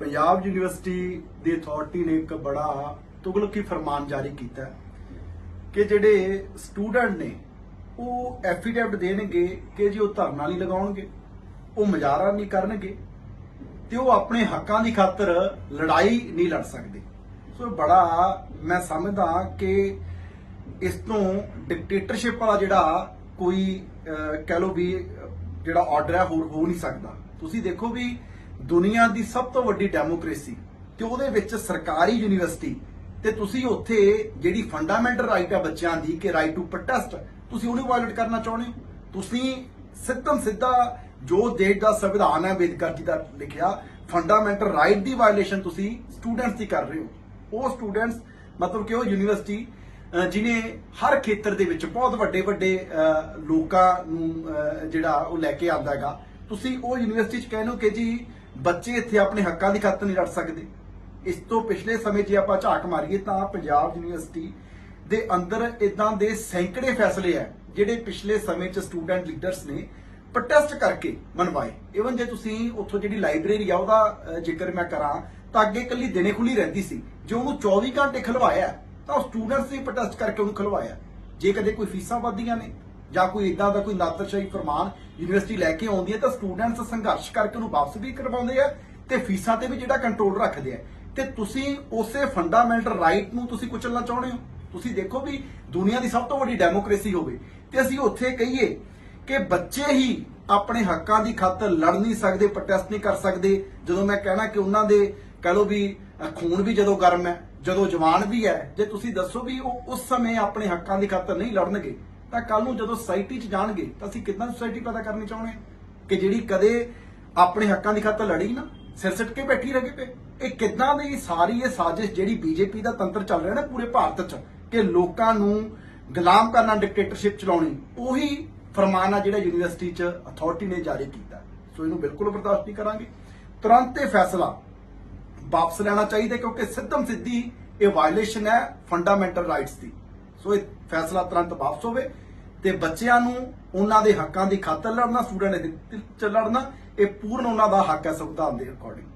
Punjab university ਦੀ authority ਨੇ ਇੱਕ ਬੜਾ ਤੁਗਲਕੀ ਫਰਮਾਨ ਜਾਰੀ ਕੀਤਾ ਕਿ ਜਿਹੜੇ ਸਟੂਡੈਂਟ ਨੇ, ਉਹ ਐਫੀਡੈਵਿਟ ਦੇਣਗੇ ਕਿ ਜੀ ਉਹ ਧਰਨਾ ਨਹੀਂ ਲਗਾਉਣਗੇ, ਉਹ ਮੁਜ਼ਾਹਰਾ ਨਹੀਂ ਕਰਨਗੇ ਤੇ ਉਹ ਆਪਣੇ ਹੱਕਾਂ ਦੀ ਖਾਤਰ ਲੜਾਈ ਨਹੀਂ ਲੜ ਸਕਦੇ। ਸੋ ਬੜਾ ਮੈਂ ਸਮਝਦਾ ਕਿ ਇਸ ਤੋਂ ਡਿਕਟੇਟਰਸ਼ਿਪ ਵਾਲਾ ਜਿਹੜਾ ਕੋਈ ਕਹਿ ਲਓ ਵੀ ਜਿਹੜਾ ਆਰਡਰ ਹੈ, ਹੋਰ ਹੋ ਨਹੀਂ ਸਕਦਾ। ਤੁਸੀਂ ਦੇਖੋ ਵੀ ਦੁਨੀਆ ਦੀ ਸਭ ਤੋਂ ਵੱਡੀ ਡੈਮੋਕ੍ਰੇਸੀ ਤੇ ਉਹਦੇ ਵਿੱਚ ਸਰਕਾਰੀ ਯੂਨੀਵਰਸਿਟੀ ਤੇ ਤੁਸੀਂ ਉੱਥੇ ਜਿਹੜੀ ਫੰਡਾਮੈਂਟਲ ਰਾਈਟ ਆ ਬੱਚਿਆਂ ਦੀ ਕਿ ਰਾਈਟ ਟੂ ਪ੍ਰੋਟੈਸਟ ਤੁਸੀਂ ਉਹਨੂੰ ਵਾਇਲੇਟ ਕਰਨਾ ਚਾਹੁੰਦੇ ਹੋ? ਤੁਸੀਂ ਸਿੱਧਮ ਸਿੱਧਾ ਜੋ ਦੇਸ਼ ਦਾ ਸੰਵਿਧਾਨ ਹੈ ਅੰਬੇਦਕਰ ਜੀ ਦਾ ਲਿਖਿਆ ਫੰਡਾਮੈਂਟਲ ਰਾਈਟ ਦੀ ਵਾਇਲੇਸ਼ਨ ਤੁਸੀਂ ਸਟੂਡੈਂਟਸ ਦੀ ਕਰ ਰਹੇ ਹੋ। ਉਹ ਸਟੂਡੈਂਟਸ ਮਤਲਬ ਕਿ ਉਹ ਯੂਨੀਵਰਸਿਟੀ ਅਹ ਜਿਨੇ ਹਰ ਖੇਤਰ ਦੇ ਵਿੱਚ ਬਹੁਤ ਵੱਡੇ ਵੱਡੇ ਲੋਕਾਂ ਨੂੰ ਜਿਹੜਾ ਉਹ ਲੈ ਕੇ ਆਉਂਦਾ ਹੈਗਾ, ਤੁਸੀਂ ਉਹ ਯੂਨੀਵਰਸਿਟੀ ਚ ਕਹਿੰਦੇ ਹੋ ਕਿ ਜੀ ਬੱਚੇ ਇੱਥੇ ਆਪਣੇ ਹੱਕਾਂ ਦੀ ਖਾਤਰ ਨਹੀਂ ਲੜ ਸਕਦੇ। ਇਸ ਤੋਂ ਪਿਛਲੇ ਸਮੇਂ ਜੇ ਆਪਾਂ ਝਾਕ ਮਾਰੀਏ ਤਾਂ ਪੰਜਾਬ ਯੂਨੀਵਰਸਿਟੀ ਦੇ ਅੰਦਰ ਇਦਾਂ ਦੇ ਸੈਂਕੜੇ ਫੈਸਲੇ ਆ ਜਿਹੜੇ ਪਿਛਲੇ ਸਮੇਂ ਚ ਸਟੂਡੈਂਟ ਲੀਡਰਸ ਨੇ ਪ੍ਰੋਟੈਸਟ ਕਰਕੇ ਮਨਵਾਏ। ਇਵਨ ਜੇ ਤੁਸੀਂ ਉੱਥੋਂ ਜਿਹੜੀ ਲਾਇਬ੍ਰੇਰੀ ਆ ਉਹਦਾ ਅਹ, ਜ਼ਿਕਰ ਮੈਂ ਕਰਾਂ ਤਾਂ ਅੱਗੇ ਇਕੱਲੀ ਦਿਨੇ ਖੁੱਲੀ ਰਹਿੰਦੀ ਸੀ। ਜੇ ਉਹਨੂੰ 24 ਘੰਟੇ ਖਲਵਾਇਆ ਤਾਂ ਉਹ ਸਟੂਡੈਂਟਸ ਨੇ ਪ੍ਰੋਟੈਸਟ ਕਰਕੇ ਉਹਨੂੰ ਖਲਵਾਇਆ। ਜੇ ਕਦੇ ਕੋਈ ਫੀਸਾਂ ਵੱਧਦੀਆਂ ਨੇ ਜਾਂ ਕੋਈ ਇਦਾਂ ਦਾ ਕੋਈ ਨਾਦਰਸ਼ਾਹੀ ਫਰਮਾਨ ਯੂਨੀਵਰਸਿਟੀ ਲੈ ਕੇ ਆਉਂਦੀ ਹੈ ਤਾਂ ਸਟੂਡੈਂਟਸ ਸੰਘਰਸ਼ ਕਰਕੇ ਉਹਨੂੰ ਵਾਪਸ ਵੀ ਕਰਵਾਉਂਦੇ ਆ ਤੇ ਫੀਸਾਂ ਤੇ ਵੀ ਜਿਹੜਾ ਕੰਟਰੋਲ ਰੱਖਦੇ ਆ। ਤੇ ਤੁਸੀਂ ਉਸੇ ਫੰਡਾਮੈਂਟਲ ਰਾਈਟ ਨੂੰ ਤੁਸੀਂ ਕੁਚਲਣਾ ਚਾਹੁੰਦੇ ਹੋ? ਤੁਸੀਂ ਦੇਖੋ ਵੀ ਦੁਨੀਆ ਦੀ ਸਭ ਤੋਂ ਵੱਡੀ ਡੈਮੋਕ੍ਰੇਸੀ ਹੋਵੇ ਤੇ ਅਸੀਂ ਉੱਥੇ ਕਹੀਏ ਕਿ ਬੱਚੇ ਹੀ ਆਪਣੇ ਹੱਕਾਂ ਦੀ ਖਾਤਰ ਲੜ ਨਹੀਂ ਸਕਦੇ ਪ੍ਰੋਟੈਸਟ ਨਹੀਂ ਕਰ ਸਕਦੇ। ਜਦੋਂ ਮੈਂ ਕਹਿਣਾ ਕਿ ਉਹਨਾਂ ਦੇ ਕਹ ਲੋ ਵੀ ਖੂਨ ਵੀ ਜਦੋਂ ਗਰਮ ਹੈ, ਜਦੋਂ ਜਵਾਨ ਵੀ ਹੈ, ਜੇ ਤੁਸੀਂ ਦੱਸੋ ਵੀ ਉਹ ਉਸ ਸਮੇਂ ਆਪਣੇ ਹੱਕਾਂ ਦੀ ਖਾਤਰ ਨਹੀਂ ਲੜਨਗੇ ਤਾਂ ਕੱਲ ਨੂੰ ਜਦੋਂ ਸੋਸਾਇਟੀ 'ਚ ਜਾਣਗੇ ਤਾਂ ਅਸੀਂ ਕਿੱਦਾਂ ਸੋਸਾਇਟੀ ਪੈਦਾ ਕਰਨੀ ਚਾਹੁੰਦੇ ਕਿ ਜਿਹੜੀ ਕਦੇ ਆਪਣੇ ਹੱਕਾਂ ਦੀ ਖਾਤਰ ਲੜੀ ਨਾ, ਸਿਰ ਸਿੱਟ ਕੇ ਬੈਠੀ ਰਹੇ ਪਏ ਇਹ ਕਿੱਦਾਂ ਦੀ ਸਾਰੀ ਇਹ ਸਾਜ਼ਿਸ਼ ਜਿਹੜੀ ਬੀਜੇਪੀ ਦਾ ਤੰਤਰ ਚੱਲ ਰਿਹਾ ਨਾ ਪੂਰੇ ਭਾਰਤ 'ਚ, ਕਿ ਲੋਕਾਂ ਨੂੰ ਗੁਲਾਮ ਕਰਨਾ ਡਿਕਟੇਟਰਸ਼ਿਪ ਚਲਾਉਣੀ, ਉਹੀ ਫਰਮਾਨ ਆ ਜਿਹੜਾ ਯੂਨੀਵਰਸਿਟੀ 'ਚ ਅਥਾਰਟੀ ਨੇ ਜਾਰੀ ਕੀਤਾ। ਸੋ ਇਹਨੂੰ ਬਿਲਕੁਲ ਬਰਦਾਸ਼ਤ ਨਹੀਂ ਕਰਾਂਗੇ। ਤੁਰੰਤ ਇਹ ਫੈਸਲਾ ਵਾਪਸ ਲੈਣਾ ਚਾਹੀਦਾ, ਕਿਉਂਕਿ ਸਿੱਧਮ ਸਿੱਧੀ ਇਹ ਵਾਇਲੇਸ਼ਨ ਹੈ ਫੰਡਾਮੈਂਟਲ ਰਾਈਟਸ ਦੀ। ਸੋ ਇਹ ਫੈਸਲਾ ਤੁਰੰਤ ਵਾਪਸ ਹੋਵੇ ਤੇ ਬੱਚਿਆਂ ਨੂੰ ਉਹਨਾਂ ਦੇ ਹੱਕਾਂ ਦੀ ਖਾਤਰ ਲੜਨਾ, ਸਟੂਡੈਂਟ ਦੇ ਚ ਲੜਨਾ, ਇਹ ਪੂਰਨ ਉਹਨਾਂ ਦਾ ਹੱਕ ਹੈ ਸੰਵਿਧਾਨ ਦੇ ਅਕੋਰਡਿੰਗ